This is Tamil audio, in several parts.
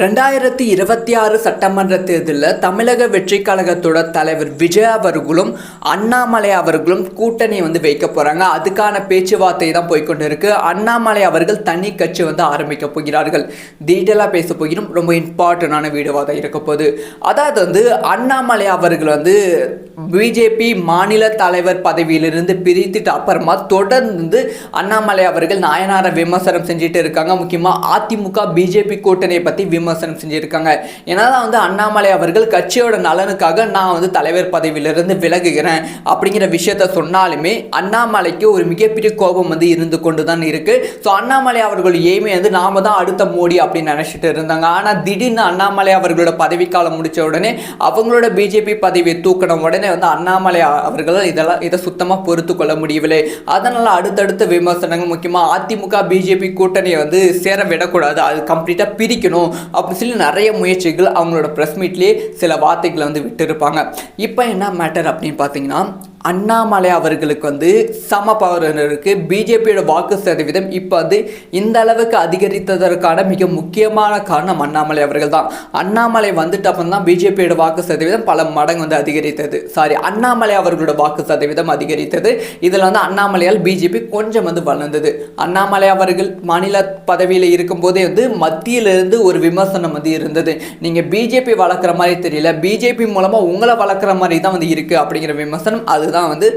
ரெண்டாயிரத்தி இருபத்தி ஆறு சட்டமன்ற தேர்தலில் தமிழக வெற்றி கழகத்தோட தலைவர் விஜய் அவர்களும் அண்ணாமலை அவர்களும் கூட்டணி வந்து வைக்க போகிறாங்க அதுக்கான பேச்சுவார்த்தை தான் போய்க்கொண்டு இருக்கு அண்ணாமலை அவர்கள் தனி கட்சி வந்து ஆரம்பிக்க போகிறார்கள். டீட்டெயிலாக பேச போகிறோம். ரொம்ப இம்பார்ட்டண்டான வீடியோவாக தான் இருக்க போகுது. அதாவது வந்து அண்ணாமலை அவர்கள் வந்து பிஜேபி மாநில தலைவர் பதவியிலிருந்து பிரித்துட்டு அப்புறமா தொடர்ந்து அண்ணாமலை அவர்கள் நாயனாரை விமர்சனம் செஞ்சுட்டு இருக்காங்க. முக்கியமாக அதிமுக பிஜேபி கூட்டணியை பற்றி விமர்சனம் விமர்சனம் செஞ்சுருக்காங்க. ஏன்னா வந்து அண்ணாமலை அவர்கள் கட்சியோட நலனுக்காக நான் வந்து தலைவர் பதவியிலிருந்து விலகுகிறேன் அப்படிங்கிற விஷயத்த சொன்னாலுமே அண்ணாமலைக்கு ஒரு மிகப்பெரிய கோபம் வந்து இருந்து கொண்டு தான் இருக்குது ஸோ அண்ணாமலை அவர்கள் ஏமே வந்து நாம தான் அடுத்த மோடி அப்படின்னு நினச்சிட்டு இருந்தாங்க. ஆனால் திடீர்னு அண்ணாமலை அவர்களோட பதவிக்காலம் முடிச்ச உடனே அவங்களோட பிஜேபி பதவியை தூக்கின உடனே வந்து அண்ணாமலை அவர்கள் இதெல்லாம் இதை சுத்தமாக பொறுத்து கொள்ள முடியவில்லை. அதனால் அடுத்தடுத்த விமர்சனங்கள் முக்கியமாக அதிமுக பிஜேபி கூட்டணியை வந்து சேர விடக்கூடாது. அது கம்ப்ளீட்டாக பிரிக்கணும். அப்படி சொல்லி நிறைய முயற்சிகள் அவங்களோட ப்ரெஸ் மீட்லேயே சில வார்த்தைகளை வந்து விட்டுருப்பாங்க. இப்போ என்ன மேட்டர் அப்படின்னு பார்த்தீங்கன்னா அண்ணாமலை அவர்களுக்கு வந்து சம பவர் இருக்குது பிஜேபியோட வாக்கு சதவீதம் இப்போ வந்து இந்த அளவுக்கு அதிகரித்ததற்கான மிக முக்கியமான காரணம் அண்ணாமலை அவர்கள் தான் அண்ணாமலை வந்துட்டு தான் பிஜேபியோட வாக்கு சதவீதம் பல மடங்கு வந்து அதிகரித்தது. சாரி அண்ணாமலை அவர்களோட வாக்கு சதவீதம் அதிகரித்தது. இதில் வந்து அண்ணாமலையால் பிஜேபி கொஞ்சம் வந்து வளர்ந்தது. அண்ணாமலை அவர்கள் மாநில பதவியில் இருக்கும்போதே வந்து மத்தியிலிருந்து ஒரு விமர்சனம் வந்து இருந்தது. நீங்கள் பிஜேபி வளர்க்குற மாதிரி தெரியல. பிஜேபி மூலமாக உங்களை வளர்க்குற மாதிரி தான் வந்து இருக்குது அப்படிங்கிற விமர்சனம் அது தான் வந்து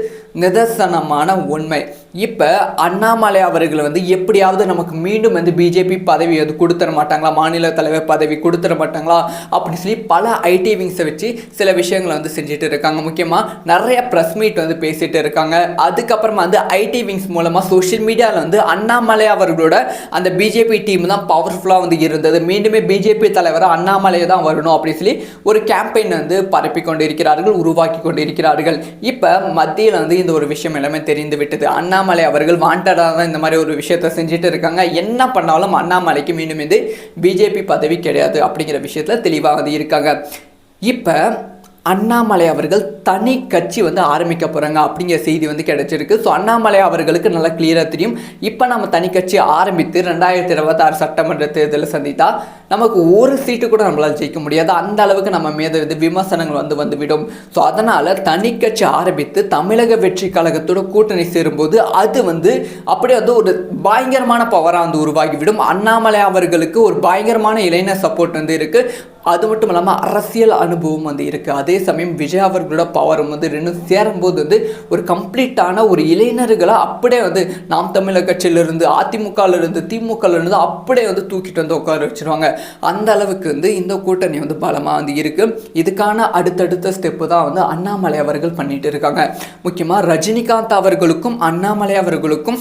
நிதர்சனமான உண்மை. இப்போ அண்ணாமலை அவர்கள் வந்து எப்படியாவது நமக்கு மீண்டும் வந்து பிஜேபி பதவி வந்து கொடுத்துட மாட்டாங்களா? மாநில தலைவர் பதவி கொடுத்துட மாட்டாங்களா? அப்படின்னு சொல்லி பல ஐடி விங்ஸை வச்சு சில விஷயங்களை வந்து செஞ்சுட்டு இருக்காங்க. முக்கியமாக நிறைய ப்ரெஸ் மீட் வந்து பேசிட்டு இருக்காங்க. அதுக்கப்புறமா வந்து ஐடி விங்ஸ் மூலமாக சோஷியல் மீடியாவில் வந்து அண்ணாமலை அவர்களோட அந்த பிஜேபி டீம் தான் பவர்ஃபுல்லாக வந்து இருந்தது. மீண்டுமே பிஜேபி தலைவர் அண்ணாமலையை தான் வரணும் அப்படின்னு சொல்லி ஒரு கேம்பெயின் வந்து பரப்பி கொண்டு இருக்கிறார்கள் உருவாக்கி கொண்டு இருக்கிறார்கள் இப்போ மத்தியில் வந்து இந்த ஒரு விஷயம் எல்லாமே தெரிந்து விட்டது. அண்ணா அண்ணாமலை அவர்கள் வாண்டடாக தான் இந்த மாதிரி ஒரு விஷயத்த செஞ்சுட்டு இருக்காங்க. என்ன பண்ணாலும் அண்ணாமலைக்கு மீண்டும் இது பிஜேபி பதவி கிடையாது அப்படிங்கிற விஷயத்தில் தெளிவாக இருக்காங்க. இப்போ அண்ணாமலை அவர்கள் தனி கட்சி வந்து ஆரம்பிக்க போகிறாங்க அப்படிங்கிற செய்தி வந்து கிடைச்சிருக்கு. ஸோ அண்ணாமலை அவர்களுக்கு நல்லா கிளியராக தெரியும். இப்போ நம்ம தனி கட்சி ஆரம்பித்து ரெண்டாயிரத்தி இருபத்தாறு சட்டமன்ற தேர்தலை சந்தித்தா நமக்கு ஒரு சீட்டு கூட நம்மளால் ஜெயிக்க முடியாது. அந்த அளவுக்கு நம்ம மீது வந்து விமர்சனங்கள் வந்து வந்துவிடும். ஸோ அதனால் தனி கட்சி ஆரம்பித்து தமிழக வெற்றி கழகத்தோட கூட்டணி சேரும்போது அது வந்து அப்படியே வந்து ஒரு பயங்கரமான பவராக வந்து உருவாகிவிடும். அண்ணாமலை அவர்களுக்கு ஒரு பயங்கரமான இளைஞர் சப்போர்ட் வந்து இருக்குது அது மட்டும் இல்லாமல் அரசியல் அனுபவம் வந்து இருக்குது அதே சமயம் விஜய் அவர்களோட பவரும் வந்து ரெண்டும் சேரும்போது வந்து ஒரு கம்ப்ளீட்டான ஒரு இளைஞர்களை அப்படியே வந்து நாம் தமிழர் கட்சியிலிருந்து அதிமுகலேருந்து திமுகலேருந்து அப்படியே வந்து தூக்கிட்டு வந்து உட்கார வச்சுருவாங்க. அந்த அளவுக்கு வந்து இந்த கூட்டணி வந்து பலமாக வந்து இருக்குது இதுக்கான அடுத்தடுத்த ஸ்டெப்பு தான் வந்து அண்ணாமலை அவர்கள் பண்ணிட்டு இருக்காங்க. முக்கியமாக ரஜினிகாந்த் அவர்களுக்கும் அண்ணாமலை அவர்களுக்கும்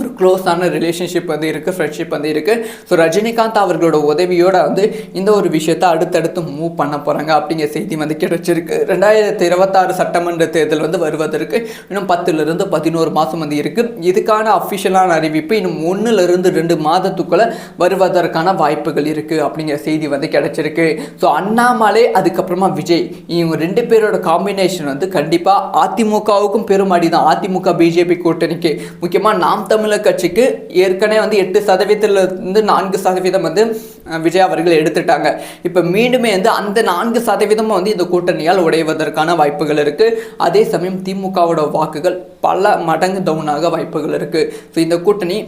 ஒரு க்ளோஸான ரிலேஷன்ஷிப் வந்து இருக்குது ஃப்ரெண்ட்ஷிப் வந்து இருக்குது ஸோ ரஜினிகாந்த் அவர்களோட உதவியோட வந்து இந்த ஒரு விஷயத்தை அடுத்தடுத்து மூவ் பண்ண போகிறாங்க அப்படிங்கிற செய்தி வந்து கிடைச்சிருக்கு. ரெண்டாயிரத்தி இருபத்தாறு சட்டமன்ற தேர்தல் வந்து வருவதற்கு இன்னும் பத்துலேருந்து பதினோரு மாதம் வந்து இருக்குது இதுக்கான அஃபிஷியலான அறிவிப்பு இன்னும் ஒன்றுலேருந்து ரெண்டு மாதத்துக்குள்ளே வருவதற்கான வாய்ப்புகள் இருக்குது அப்படிங்கிற செய்தி வந்து கிடைச்சிருக்கு. ஸோ அண்ணாமலை அதுக்கப்புறமா விஜய் இவங்க ரெண்டு பேரோட காம்பினேஷன் வந்து கண்டிப்பாக அதிமுகவுக்கும் பெருமடி தான் அதிமுக பிஜேபி கூட்டணிக்கு. முக்கியமாக நாம் தமிழர் கட்சிக்கு ஏற்கனவே வந்து எட்டு சதவீதத்திலிருந்து நான்கு சதவீதம் வந்து விஜய் அவர்கள் எடுத்துட்டாங்க. இப்போ மீண்டுமே வந்து அந்த நான்கு சதவீதமும் வந்து இந்த கூட்டணியால் உடைவதற்கான வாய்ப்புகள் இருக்குது அதே சமயம் திமுகவோட வாக்குகள் பல மடங்கு டவுனாக வாய்ப்புகள் இருக்குது ஸோ இந்த கூட்டணி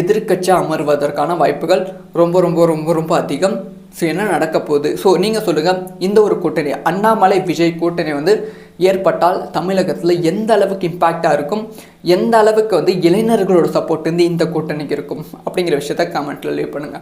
எதிர்க்கட்சியாக அமர்வதற்கான வாய்ப்புகள் ரொம்ப ரொம்ப ரொம்ப ரொம்ப அதிகம். ஸோ என்ன நடக்க போகுது? ஸோ நீங்கள் சொல்லுங்கள் இந்த ஒரு கூட்டணி அண்ணாமலை விஜய் கூட்டணி வந்து ஏற்பட்டால் தமிழகத்தில் எந்த அளவுக்கு இம்பேக்டாக இருக்கும்? எந்த அளவுக்கு வந்து இளைஞர்களோட சப்போர்ட் வந்து இந்த கூட்டணிக்கு இருக்கும்? அப்படிங்கிற விஷயத்த கமெண்ட்டில் லீவ் பண்ணுங்கள்